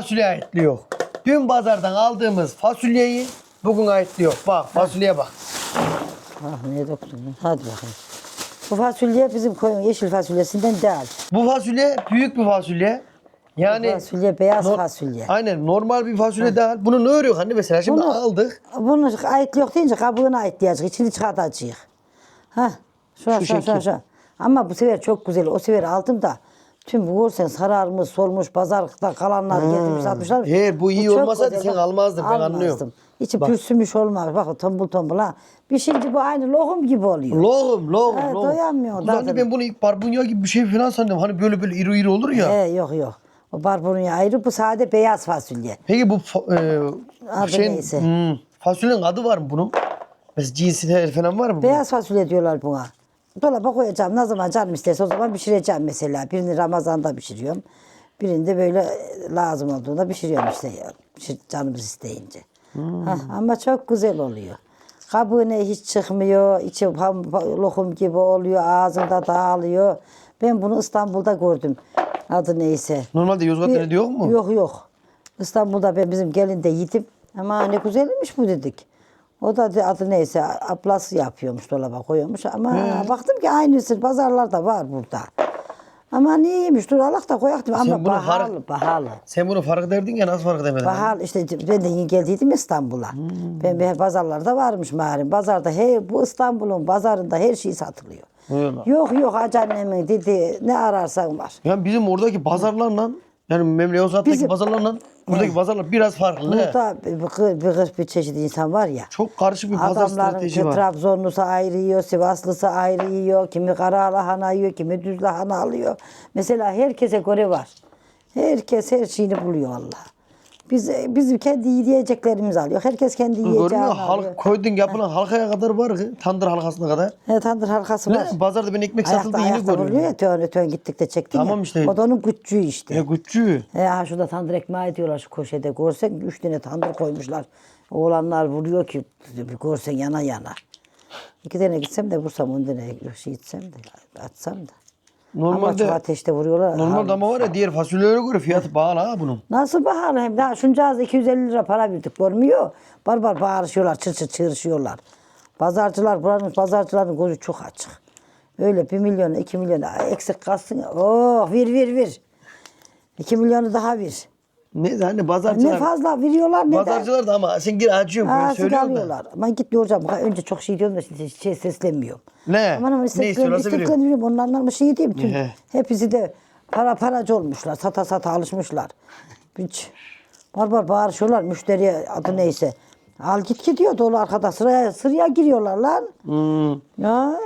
fasulye ayıtlıyor. Dün pazardan aldığımız fasulyeyi bugün ayıtlıyor. Bak fasulyeye bak. Ah ne doktun? Hadi bakalım. Bu fasulye bizim koyun yeşil fasulyesinden değil. Bu fasulye büyük bir fasulye. Yani Bu fasulye beyaz nor- fasulye. Aynen normal bir fasulye değil. Bunu ne örüyor hani mesela şimdi Bunu- aldık. Bunu ait yok deyince kabuğunu diyecek. İçini çıkartacak. Ha. Şu, şu, şu, şekil. şu, şu. Ama bu sefer çok güzel. O sefer aldım da tüm bu görsen sararmış, solmuş, pazarlıkta kalanlar getirmiş satmışlar. He, bu iyi çok olmasaydı güzel. sen almazdın, ben anlıyorum. İçi Bak. pürsümüş olmamış. Bak tombul tombul ha. Bir şimdi bu aynı lohum gibi oluyor. Loğum, loğum, He, loğum. doyamıyor Ulan zaten. ben bunu ilk barbunya gibi bir şey falan sandım. Hani böyle böyle iri iri olur ya. He, yok yok. O barbunya ayrı bu sade beyaz fasulye. Peki bu fa- e, Adı şeyin, neyse. hmm, fasulyenin adı var mı bunun? Mesela cinsi falan var mı? bunun? Beyaz fasulye diyorlar buna. Dolaba koyacağım. Ne zaman canım isterse o zaman pişireceğim mesela. Birini Ramazan'da pişiriyorum. Birini de böyle lazım olduğunda pişiriyorum işte. Canımız isteyince. Hah, ama çok güzel oluyor. Kabuğu ne hiç çıkmıyor. içi lokum gibi oluyor. Ağzında dağılıyor. Ben bunu İstanbul'da gördüm. Adı neyse. Normalde Yozgat'ta ne diyor mu? Yok yok. İstanbul'da ben bizim gelin de yedim. Ama ne güzelmiş bu dedik. O da adı neyse ablası yapıyormuş dolaba koyuyormuş ama baktım ki aynısı pazarlarda var burada. Ama niyeymiş dur Allah da koyaktım Sen ama bunu pahalı har- pahalı. Sen bunu fark ederdin ya nasıl fark edemedin? Pahalı işte ben de yeni geldiydim İstanbul'a. Ben bir pazarlarda varmış malum. Pazarda her bu İstanbul'un pazarında her şey satılıyor. Öyle. Yok yok hacı annemin dedi ne ararsan var. Yani bizim oradaki pazarlarla yani Memle Yozgat'taki Bizim- pazarlarla buradaki pazarlar biraz farklı. Burada bir, bir, bir, bir çeşit insan var ya. Çok karışık bir pazar Adamların strateji var. Trabzonlusu ayrı yiyor, Sivaslısı ayrı yiyor, kimi kara lahana yiyor, kimi düz lahana alıyor. Mesela herkese göre var. Herkes her şeyini buluyor Allah. Biz biz kendi yiyeceklerimizi alıyor. Herkes kendi yiyeceğini alıyor. halk koydun yapılan halkaya kadar var. ki, Tandır halkasına kadar. He, tandır halkası var. Ne? Pazarda ben ekmek satıldığı yeni ayakta vuruyor görüyorum. ya tön tön gittik de çektin Tamam ya. işte. O da onun küçüğü işte. Ya güçlü. He, ha şurada tandır ekmeği diyorlar şu köşede. Görsen üç tane tandır koymuşlar. Oğlanlar vuruyor ki görsen yana yana. İki tane gitsem de vursam on tane şey içsem de atsam da. Ama Normalde ateşte vuruyorlar. normalde ama var ya diğer fasulyelere göre fiyatı pahalı ha bunun. Nasıl pahalı hem daha şuncağız 250 lira para verdik görmüyor. Barbar bağırışıyorlar çır çır çığırışıyorlar. Pazarcılar buranın pazarcıların gözü çok açık. Öyle bir milyon iki milyon eksik kalsın. Oh ver ver ver. İki milyonu daha ver. Ne hani Ne pazarcılar. fazla veriyorlar ne de. Pazarcılar da ama sen gir acıyorsun böyle Ha, söylüyorsun da. alıyorlar. Ben git hocam önce çok şey diyorum da şimdi şey seslenmiyorum. Ne? Aman aman Ne istiyorlarsa veriyor. isteklerini veriyorum. Onlarla bir şey diyeyim. Tüm, He. hepsi de para paracı olmuşlar. Sata sata alışmışlar. Hiç. Barbar bağırışıyorlar müşteriye adı neyse. Al git gidiyor dolu arkada sıraya sıraya giriyorlar lan. Hmm. Ya,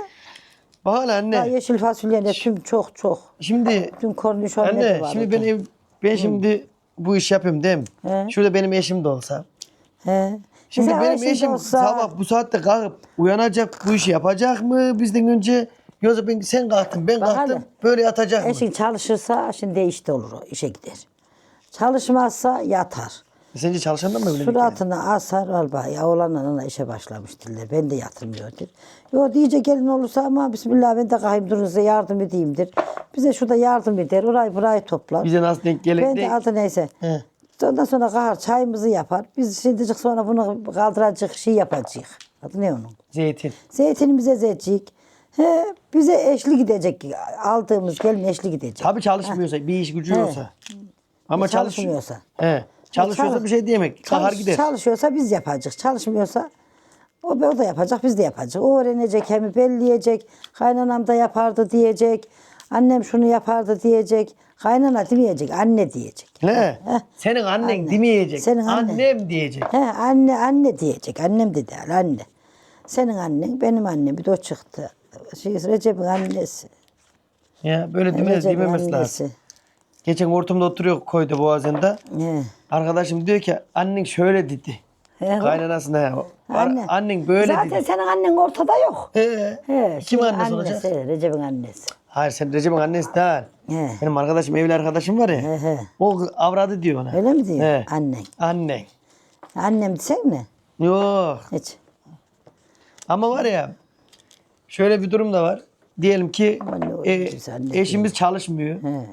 Bak ya anne. yeşil fasulye ne tüm çok çok. Şimdi Tüm kornişon anne ne var şimdi ben ev ben şimdi bu iş yapıyorum değil mi? He. Şurada benim eşim de olsa. He. Şimdi Mesela benim eşim olsa- sabah bu saatte kalkıp uyanacak bu işi yapacak mı bizden önce? Yoksa ben sen kalktın ben Bak kalktım hele. böyle yatacak mı? Eşin çalışırsa şimdi işte olur o işe gider. Çalışmazsa yatar. Sence çalışandan mı öyle bir Suratına asar alba ya oğlanla ana işe başlamış diller. Ben de yatırmıyordur. Yo diyecek gelin olursa ama bismillah ben de kalkayım durun size yardım edeyimdir. Bize şurada yardım eder. Orayı burayı toplar. Bize nasıl denk gelir? Ben de adı neyse. He. Ondan sonra kahar çayımızı yapar. Biz şimdicik sonra bunu kaldıracak şey yapacak. Adı ne onun? Zeytin. Zeytinimize ezecek. He, bize eşli gidecek. Aldığımız gelin eşli gidecek. Tabii çalışmıyorsa bir iş gücü He. olsa. Ama çalış Çalışmıyorsa. He. Çalışıyorsa Çalış- bir şey diyemek. Kahar Çalış- gider. Çalışıyorsa biz yapacağız. Çalışmıyorsa o, o da yapacak, biz de yapacağız. O öğrenecek, hem belleyecek. Kaynanam da yapardı diyecek. Annem şunu yapardı diyecek. Kaynana demeyecek, anne diyecek. Ne? Heh. Senin annen Anne. demeyecek. Senin annen. Annem diyecek. He, anne anne diyecek. Annem de değil, anne. Senin annen, benim annem. Bir de o çıktı. Şey, Recep'in annesi. Ya böyle demez, Recep'in dememesi lazım. annesi. Geçen ortamda oturuyor koyda boğazında. He. Arkadaşım diyor ki annen şöyle dedi. He. Kaynanasına ya. Anne. Annen böyle Zaten dedi. senin annen ortada yok. He. He, Kim şimdi annesi olacak? Recep'in annesi. Hayır sen Recep'in annesi değil. He. Benim arkadaşım, evli arkadaşım var ya. He he. O avradı diyor ona. Öyle mi diyor? He. Annen. Annen. Annem desek mi? Yok. Hiç. Ama var ya şöyle bir durum da var. Diyelim ki e, sen ne eşimiz çalışmıyor. He.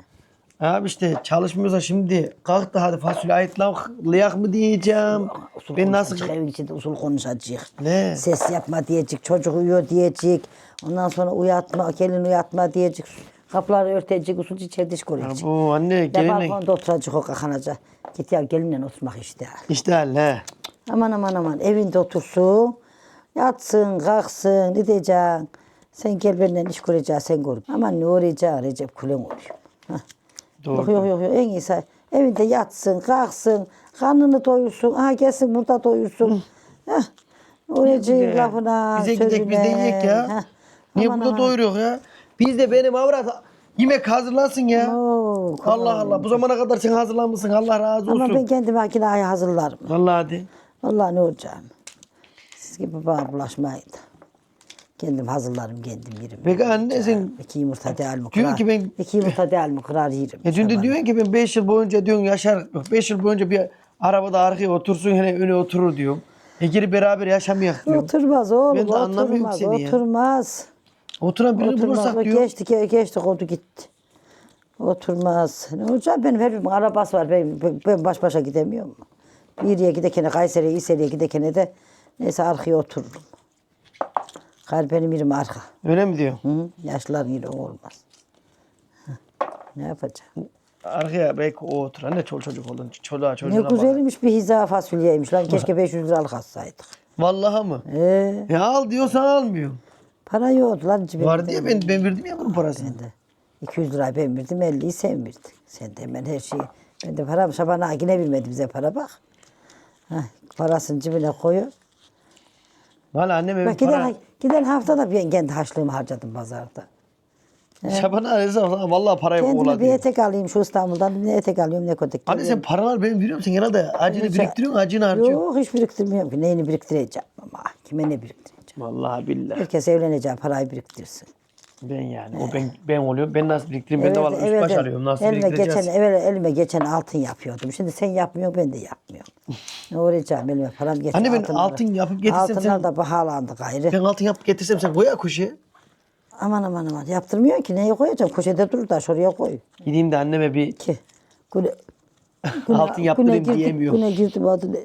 Abi işte çalışmıyorsa şimdi kalk da hadi fasulye ayıtlayak mı diyeceğim. Usul Ben nasıl... evin içinde usul konuşacak. Ne? Ses yapma diyecek, çocuk uyuyor diyecek. Ondan sonra uyatma, gelin uyatma diyecek. Kapıları örtecek, usul içeride iş Ya koyacak. bu anne Ya gelinle... balkonda oturacak o kakanacak. Git ya gelinle oturmak işte. İşte he. Aman aman aman evinde otursun. Yatsın, kalksın, ne diyeceksin? Sen gel benden iş kuracaksın, sen gör. Aman ne uğrayacaksın Recep Kulen oluyor. Hah. Doğru. Yok yok yok yok. en iyisi evinde yatsın, kalksın, karnını doyursun. Ha gelsin burada doyursun. Uğrayacak Bize- lafına, Bize gidek biz de yiyek ya. Hah. Niye Aman burada aman. doyuruyor ya? Biz de benim avrat yemek hazırlansın ya. Oo, Allah Allah bu zamana kadar sen hazırlanmışsın Allah razı olsun. Ama ben kendi makinayı hazırlarım. Allah hadi. Vallahi ne olacağım. Siz gibi bana bulaşmayın. Kendim hazırlarım kendim yerim. Peki anne sen İki yumurta değil mi kırar? ki ben- İki yumurta değil mi kırar yerim. Ya dün de Sabah. diyorsun ki ben 5 yıl boyunca diyorsun yaşar. 5 yıl boyunca bir arabada arkaya otursun hele öne oturur diyorum. E geri beraber yaşamayak diyorum. Oturmaz oğlum Ben de anlamıyorum oturmaz seni ya. oturmaz. Oturan birini Oturmaz. bulursak diyor. Geçti ge- geçti oldu gitti. Oturmaz. Ne olacak benim hepimizin arabası var. Ben, ben- ben baş başa gidemiyorum. Bir yere gidekene Kayseri'ye, İseri'ye gidekene de neyse arkaya otururum. Gayrı benim yerim arka. Öyle mi diyor? Hı? Yaşlıların yeri o olmaz. Hı. Ne yapacağım? Arkaya belki o otur. Anne çol çocuk olun. Çoluğa çocuğuna Ne güzelmiş bir hiza fasulyeymiş lan. Keşke 500 liralık alsaydık. Vallahi mı? Ee, Ya al diyorsan almıyorum. para yoktu lan cebimde. Var diye ben, ben verdim ya bunun parasını. de. 200 lirayı ben verdim, 50'yi sen verdin. Sen de hemen her şeyi. Ben de param şabana yine bilmedi bize para bak. Heh, parasını cebine koyuyor. Valla annem Bak giden, para... giden hafta da ben kendi harçlığımı harcadım pazarda. Şaban arası vallahi parayı Kendime oğla bir diyor. etek alayım şu İstanbul'dan. Ne etek alıyorum ne kötek. Anne sen paralar benim veriyorum sen herhalde acını Hiç- biriktiriyorsun acını harcıyorsun. Yok hiç biriktirmiyorum ki. Neyini biriktireceğim ama. Kime ne biriktireceğim. Vallahi billahi. Herkes evleneceği parayı biriktirsin. Ben yani o ben ben oluyorum. Ben nasıl biriktireyim? Ben de vallahi üst baş arıyorum. Nasıl elime biriktireceğiz? geçen, evvel, elime geçen altın yapıyordum. Şimdi sen yapmıyorsun ben de yapmıyorum. ne uğrayacağım elime param geçen Anne ben altın yapıp getirsem Altınlar sen- da pahalandı gayrı. Ben altın yapıp getirsem sen koya kuşu. Aman aman aman yaptırmıyor ki neye koyacağım? Poşete dur da şuraya koy. Gideyim de anneme bir Ki. Güne, Altın yaptırayım diyemiyor. Güne girdim adı ne?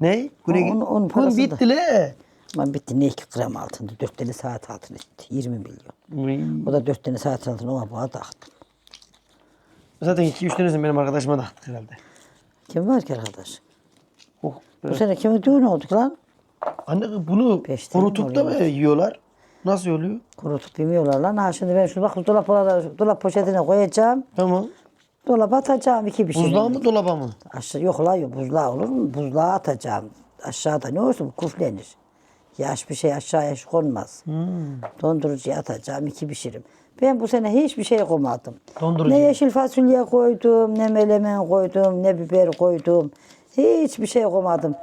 ne? Güne Onun- onun parası da- bitti le. Aman bitti ne iki gram altındı. Dört tane saat altın etti. 20 milyon. O da dört tane saat altın ona bana taktım. Zaten iki üç tanesini benim arkadaşıma da herhalde. Kim var ki arkadaş? Oh, Bu sene kimin düğünü oldu ki lan? Anne bunu Beş kurutup da mı yiyorlar? Nasıl oluyor? Kurutup bilmiyorlar lan. Ha şimdi ben şunu bak dolap, dolap, dolap poşetine koyacağım. Tamam. Dolaba atacağım iki bir şey. Buzluğa mı dolaba mı? Aşağı, yok lan yok buzluğa olur mu? Buzluğa atacağım. Aşağıda ne olsun kuflenir. Yaş bir şey aşağıya yaş konmaz. Hmm. Dondurucuya atacağım iki pişirim. Ben bu sene hiçbir şey koymadım. Dondurucuya. Ne yeşil fasulye koydum, ne melemen koydum, ne biber koydum. Hiçbir şey koymadım.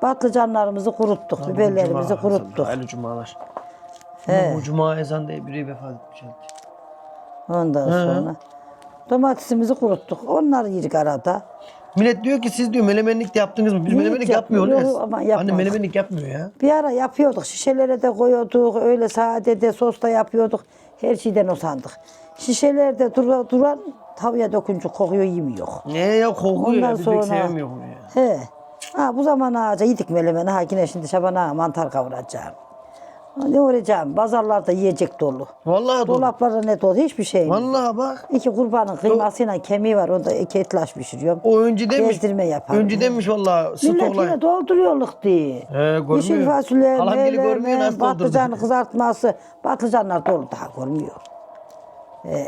Patlıcanlarımızı kuruttuk, biberlerimizi Cuma, kuruttuk. Hayırlı cumalar. Ama bu cuma ezan diye biri vefat etmiş. Ondan sonra domatesimizi kuruttuk. Onları yedik arada. Millet diyor ki siz diyor melemenlik de yaptınız mı? Biz Hiç melemenlik yapmıyor. yapmıyoruz. Yok, ama Anne yapmadık. melemenlik yapmıyor ya. Bir ara yapıyorduk. Şişelere de koyuyorduk. Öyle sade de sos da yapıyorduk. Her şeyden usandık. Şişelerde dura, duran tavaya dökünce kokuyor yemiyor. Ne ya kokuyor ya. Ondan Biz pek sonra- sevmiyoruz ya. He. Ha, bu zaman ağaca yedik melemeni. Ha yine şimdi şabana mantar kavuracağım. Ne uğrayacağım? Pazarlarda yiyecek dolu. Vallahi dolu. Dolaplarda ne dolu? Hiçbir şey yok. Vallahi bak. İki kurbanın kıymasıyla kemiği var. Onda iki etlaş pişiriyorum. O önce demiş. Gezdirme yaparım. Önce demiş vallahi Millet yine dolduruyorluk diye. He, görmüyor. Yeşil fasulye, doldurdu. patlıcan kızartması. Patlıcanlar dolu daha görmüyor. Ee,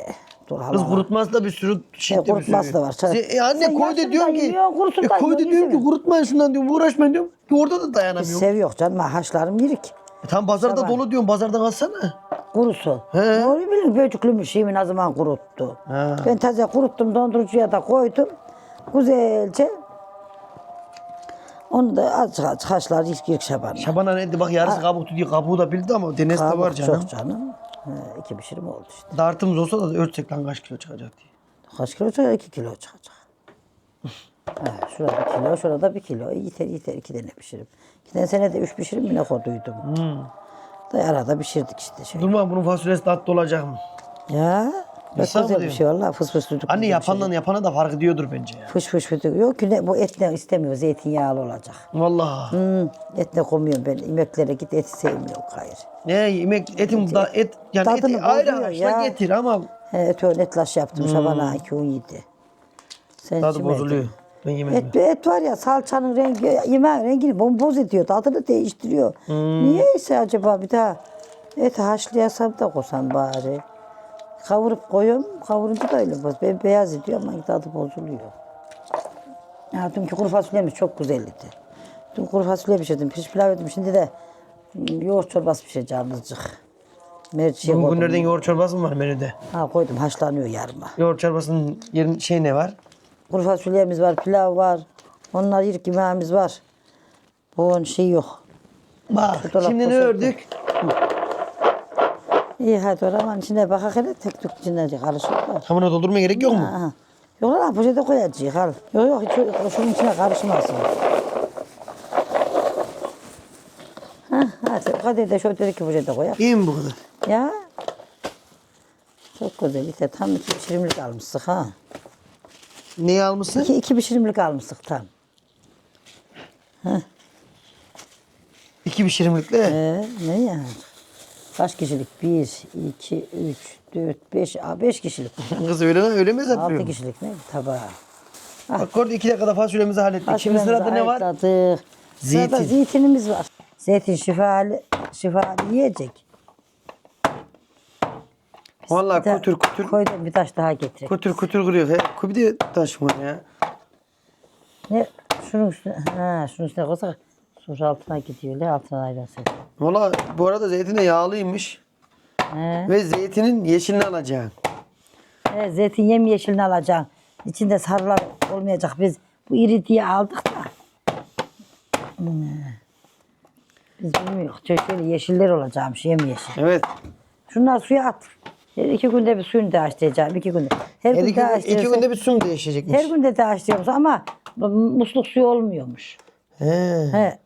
dur Kız kurutması da bir sürü şey bir kurutması da var. Sen- e anne sen koy da diyorum ki. kurusun E koy da diyorum ki kurutmayın şundan diyorum. Uğraşmayın diyorum. Ki orada da dayanamıyorum. Seviyor canım ha, haşlarım yirik. E tam pazarda Sabah. dolu diyorum. Pazardan alsana. Kurusu. He. Doğru bilin böcüklü bir şeyimi ne zaman kuruttu. He. Ben taze kuruttum dondurucuya da koydum. Güzelce. Onu da azıcık azıcık haşlar ilk ilk şabanla. Şaban anne de bak yarısı kabuktu diye kabuğu da bildi ama denesi de var Kabuk canım. Çok canım. He, iki pişirim oldu işte. Dartımız olsa da ölçsek lan kaç kilo çıkacak diye. Kaç kilo çıkacak? İki kilo çıkacak. He, şurada bir kilo, şurada bir kilo. Yeter yeter iki tane pişirim. Geçen sene de üç pişirim mi ne koyduydum. Da arada pişirdik işte. Şöyle. Durma bunun fasulyesi tatlı olacak mı? Ya. Ne Hesap güzel bir şey valla fıs fıs tutuk. Anne yapandan yapana da fark ediyordur bence ya. Fış fış fış. Yok ki ne, bu etle istemiyor. Zeytinyağlı olacak. Vallahi. Hmm, etle koymuyorum ben. İmeklere git eti sevmiyorum hayır. Ne yemek etim da et yani Tadını eti ayrı bozuyor haşla ya. getir ama He, et öyle etlaş yaptım Şaban'a 217. Sen tadı içmedin. bozuluyor. Ben yemedim. Et, et var ya salçanın rengi, yemeğin rengini bomboz ediyor. Tadını değiştiriyor. Niyeyse acaba bir daha eti haşlayasam da koysam bari. Kavurup koyuyorum. Kavurunca da öyle boz. Ben beyaz ediyor ama tadı bozuluyor. Ya dünkü kuru fasulyemiz çok güzeldi. Dün kuru fasulye pişirdim. Pirinç pilav yedim. Şimdi de mm, yoğurt çorbası pişireceğim azıcık. Merciye Bugün koydum. günlerden yoğurt çorbası mı var menüde? Ha koydum haşlanıyor yarıma. Yoğurt çorbasının yerin şey ne var? Kuru fasulyemiz var, pilav var. Onlar yedik yemeğimiz var. Bunun şey yok. Bak dolap şimdi ne ördük? İyi hadi oraman içine bak hele tek tük içine karışık var. Hamura doldurmaya gerek yok mu? Aha. Yok lan poşete koyacağız al. Yok yok hiç öyle- şunun içine karışmasın. Ha, hadi hadi de şöyle iki poşete koyalım. İyi mi bu kadar? Ya. Çok güzel. İşte tam iki pişirimlik almıştık ha. Neyi almışsın? İki, iki pişirimlik almıştık tam. İki pişirimlikle. Ee, ne yani? Kaç kişilik? Bir, iki, üç, dört, beş, aa, beş kişilik. Kız öyle öyle mi Altı hesaplıyor? kişilik ne? Tabağı. Bak orada iki dakikada fasulyemizi hallettik. Şimdi sırada ne var? Ayıkladık. Sırada Zeytin. zeytinimiz var. Zeytin şifalı, şifalı yiyecek. Vallahi de kutur kutur Koydum bir taş daha getireyim. kutur kutur kuruyor. He, bir de taş var ya. Ne? Şunun üstüne, ha, şunun üstüne koysak su altına gidiyor. Ne altına ayrılsın. Valla bu arada zeytin de yağlıymış. He. Ve zeytinin yeşilini alacaksın. He, zeytin yem yeşilini alacaksın. İçinde sarılar olmayacak. Biz bu iri diye aldık da. Hmm. Biz bilmiyoruz. Şöyle yeşiller olacakmış. Yem yeşil. Evet. Şunlar suya at. Her iki günde bir suyunu değiştireceğim. iki günde. Her Her gün iki, iki değiştirirsen- günde bir su mu değişecekmiş? Her günde değiştiriyoruz ama musluk suyu olmuyormuş. He. He.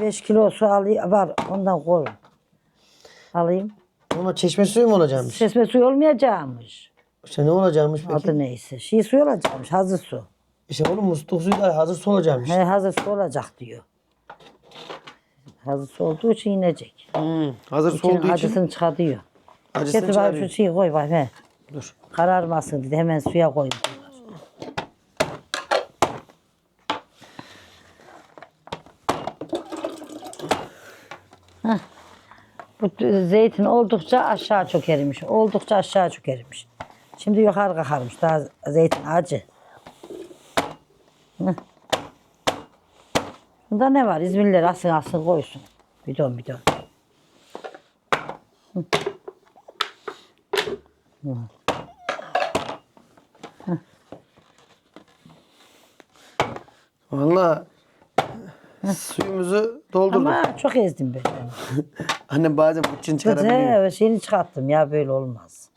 5 kilo su alayım, var ondan koy. Alayım. Ama çeşme suyu mu olacakmış? Çeşme suyu olmayacakmış. İşte ne olacakmış peki? Adı neyse. Şey suyu olacakmış. Hazır su. İşte oğlum musluk suyu da hazır su olacakmış. He, hazır su olacak diyor. Hazır su olduğu için inecek. Hmm, hazır su İçinin olduğu için acısını çıkartıyor. Acısını Getir bari şu çıkarıyor. şeyi koy bak. He. Dur. Kararmasın dedi. Hemen suya koy. diyorlar. Heh. Bu zeytin oldukça aşağı çökermiş. Oldukça aşağı çökermiş. Şimdi yukarı kalkarmış. Daha zeytin acı. Heh. Bunda ne var? İzmirliler asın asın koysun. Bidon bidon. Valla suyumuzu doldurduk. Ama çok ezdim ben. Annem bazen bıçın çıkarabiliyor. He, şeyini çıkarttım ya böyle olmaz.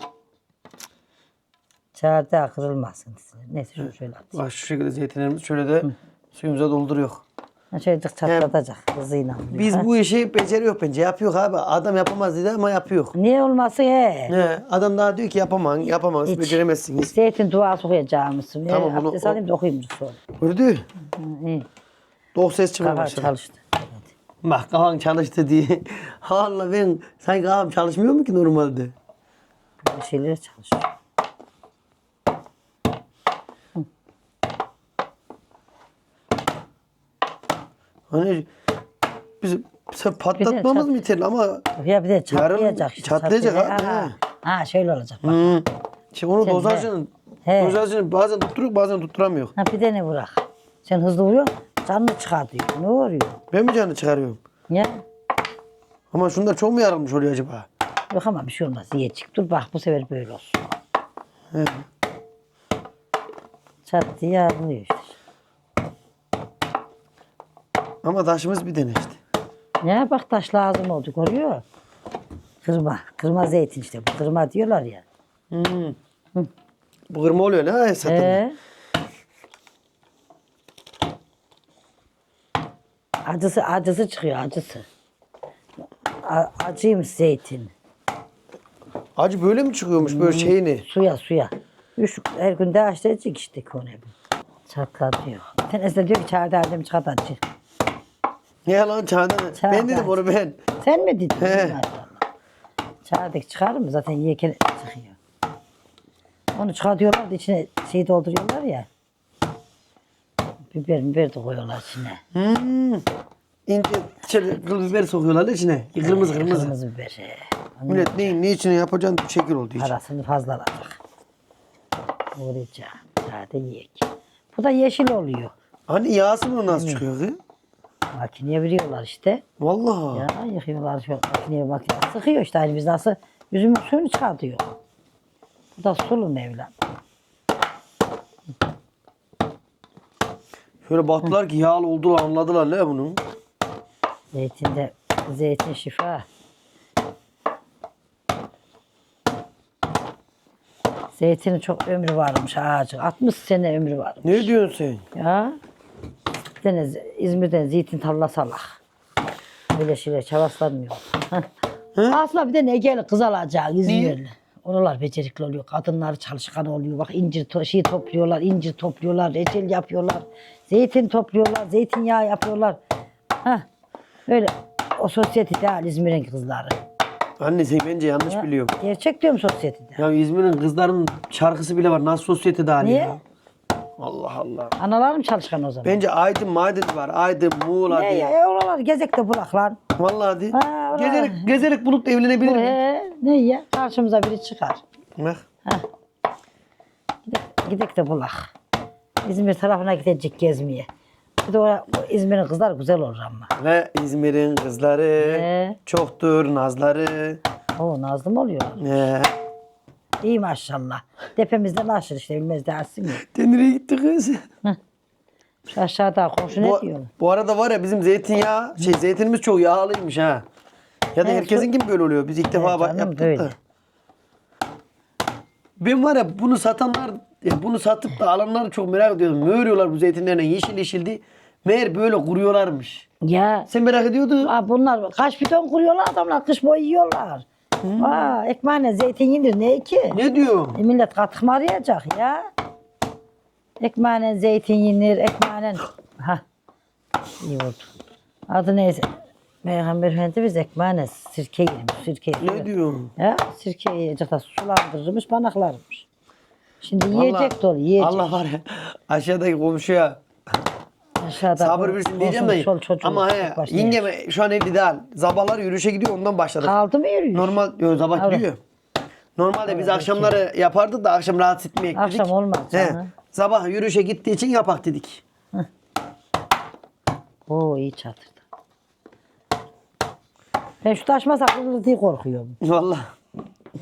Çağırda kırılmasın. Neyse şunu şöyle at. Bak şu şekilde zeytinlerimizi şöyle de suyumuza dolduruyor. Şöyle çatlatacak hızıyla. Biz bu işi beceriyor bence. Yapıyor abi. Adam yapamaz dedi ama yapıyor. Niye olmasın he? He, adam daha diyor ki yapamam, yapamaz, Hiç. beceremezsiniz. Zeytin duası okuyacağımızsın. Tamam, Tamam, bunu- Abdest alayım da okuyayım sonra. Gördü. Hı, iyi. Ses çıkmaya Kafa başladı. çalıştı. Bak kafan çalıştı diye. Allah ben sanki kafam çalışmıyor mu ki normalde? Böyle şeylere çalışıyor. Hani biz, patlatmamız mı yeterli ama Ya bir de çatlayacak işte. çatlayacak Ha. he. ha şöyle olacak bak. hı, şimdi onu Sen dozajını, he. dozajını bazen tutturuyor bazen tutturamıyor. Ha bir de ne bırak. Sen hızlı vuruyorsun. Canını çıkartıyor. Ne oluyor? Ben mi canını çıkarıyorum? Ya. Ama şunlar çok mu yarılmış oluyor acaba? Yok ama bir şey olmaz. Yiyecek. Dur bak bu sefer böyle olsun. He. Çat diye yarılıyor işte. Ama taşımız bir tane işte. Ya bak taş lazım oldu görüyor. Kırma. Kırma zeytin işte. Bu kırma diyorlar ya. Hmm. Bu kırma oluyor ne Esat'ın? Ee? Acısı acısı çıkıyor acısı. A- acıymış zeytin. Acı böyle mi çıkıyormuş böyle şeyini? Suya suya. Üç, her gün de açlayacak işte onu. Çatlatıyor. Sen de diyor ki çağırdı annem çatlatacak. Ne lan çağdan? Çağdan. Ben dedim onu ben. Sen mi dedin? He. Çağırdık çıkar mı? Zaten yiyken çıkıyor. Onu çıkartıyorlar da içine şey dolduruyorlar ya. Biber biber de koyuyorlar içine. Hmm. İnce içeri kıl biber sokuyorlar içine. Kırmızı kırmızı. Kırmızı biber. he. Onun Millet ne, ne içine yapacağını şekil oldu hiç. parasını fazla alacak. Uğrayacağım. Hadi yiyek. Bu da yeşil oluyor. Hani yağsı mı nasıl çıkıyor ki? Makineye veriyorlar işte. Vallahi. Ya yıkıyorlar şu makineye makine. Sıkıyor işte aynı biz nasıl üzümün suyunu çıkartıyor. Bu da sulu Mevlam. Şöyle baktılar ki yağlı olduğunu anladılar ne bunun. Zeytinde zeytin şifa. Zeytinin çok ömrü varmış ağacı. 60 sene ömrü varmış. Ne diyorsun sen? Ya. Bir tane Z- İzmir'den zeytin tarlası alak. Böyle şeyler çavaslanmıyor. Aslında bir de ne gel kız alacak İzmirli. Oralar becerikli oluyor. Kadınlar çalışkan oluyor. Bak incir to şey topluyorlar, incir topluyorlar, reçel yapıyorlar. Zeytin topluyorlar, zeytinyağı yapıyorlar. Heh. Öyle. O sosyete değil İzmir'in kızları. Anne sen bence yanlış Ya, biliyorsun. Gerçek diyorum sosyetede. Ya İzmir'in kızların şarkısı bile var. Nasıl sosyete Niye? ya? Allah Allah. Analarım çalışkan o zaman. Bence Aydın Maydın var. Aydın, Muğla ne diye. ya, oralar gezek de bulak lan. Vallahi de. Ha, oralar. Gezerek, gezerek bulup da evlenebilir mi? He, ne ya? Karşımıza biri çıkar. Bak. Gidek, gidek de bulak. İzmir tarafına gidecek gezmeye. Bir de o, o İzmir'in kızlar güzel olur ama. Ve İzmir'in kızları He. çoktur nazları. Oo nazlı mı oluyor? He. İyi maşallah. Tepemizden aşır işte bilmez dersin ya. Nereye gitti kız? Şu aşağıda komşu ne Bu, diyor? bu arada var ya bizim zeytinyağı, şey zeytinimiz çok yağlıymış ha. Ya da Evet, herkesin gibi böyle oluyor. Biz ilk defa bak canım, yaptık böyle. da. Ben var ya bunu satanlar, ya bunu satıp da alanları çok merak ediyorum. Ne örüyorlar bu zeytinlerine yeşil yeşildi. Meğer böyle kuruyorlarmış. Ya Sen merak ediyordun. aa, bunlar kaç bidon kuruyorlar adamlar kış boyu yiyorlar. Aa, ekmeğine zeytin yenir ne ki? Ne diyorsun? E, millet katkı mı arayacak ya? Ekmeğine zeytin yenir, ekmeğine... Ha, iyi oldu. Adı neyse. Peygamber Efendimiz ekmeğine sirke yemiş, sirke Ne yemiş. diyorsun? Ya sirke yiyecek de sulandırırmış, banaklarmış. Şimdi Vallahi yiyecek dolu, yiyecek. Allah var ya aşağıdaki komşuya Aşağıda sabır bu- versin diyeceğim olsun, de. sol çocuğu Ama he tek başına yengem şu an evde değil. Sabahlar yürüyüşe gidiyor ondan başladık. Kaldı mı yürüyüş? Normal yo, sabah gidiyor. Normalde biz akşamları yapardık da akşam rahatsız etmeyek dedik. Akşam olmaz He. canım. Sabah yürüyüşe gittiği için yapak dedik. Oo iyi çatırdı. Ben şu taşmasa kırılır diye korkuyorum. Vallahi.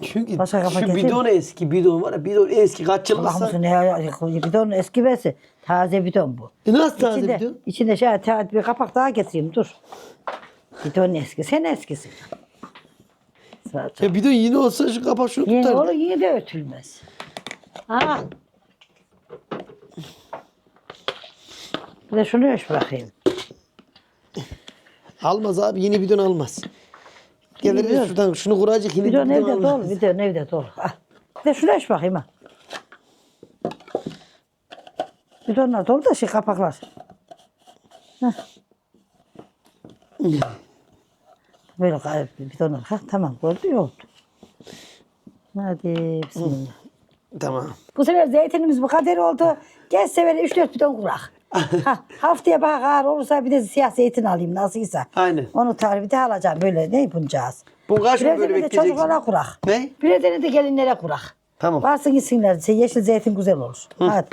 Çünkü Başka kafa şu bidon eski bidon var ya bidon eski kaç yıllıksa. Allah'ım ne ya, bidon eski besi. Taze bidon bu. E nasıl taze içinde, bidon? içinde şey, ta- bir kapak daha getireyim dur. Bidon eski. Sen eskisin. Zaten. Ya bidon yeni olsa şu kapak şunu tutar. olur yine de ötülmez. Ha. Bir de şunu ölç bakayım. Almaz abi yeni bidon almaz. Gelir şuradan şunu kuracak Bidon bidon evde almaz. dolu, bidon evde dolu. Ah. Bir de şunu ölç bakayım ha. Bidonlar dolu da şey kapaklar. Heh. Böyle gayet bidonlar. Ha, tamam gördü oldu. Hadi bismillah. Tamam. Bu sefer zeytinimiz bu kadar oldu. Gel sefer 3-4 bidon kurak. Ha, haftaya bahar olursa bir de siyah zeytin alayım nasılsa. Aynen. Onu tarifi de alacağım böyle ne yapacağız? Bu kaç gün böyle de bekleyeceksin? çocuklara kurak. Ne? Birer tane de gelinlere kurak. Tamam. Varsın gitsinler. Şey, Yeşil zeytin güzel olur. Hadi.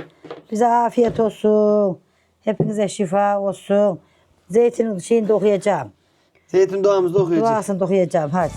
Bize afiyet olsun. Hepinize şifa olsun. Zeytinin şeyini de okuyacağım. Zeytin doğamızda okuyacak. Duasını da okuyacağım. Hadi.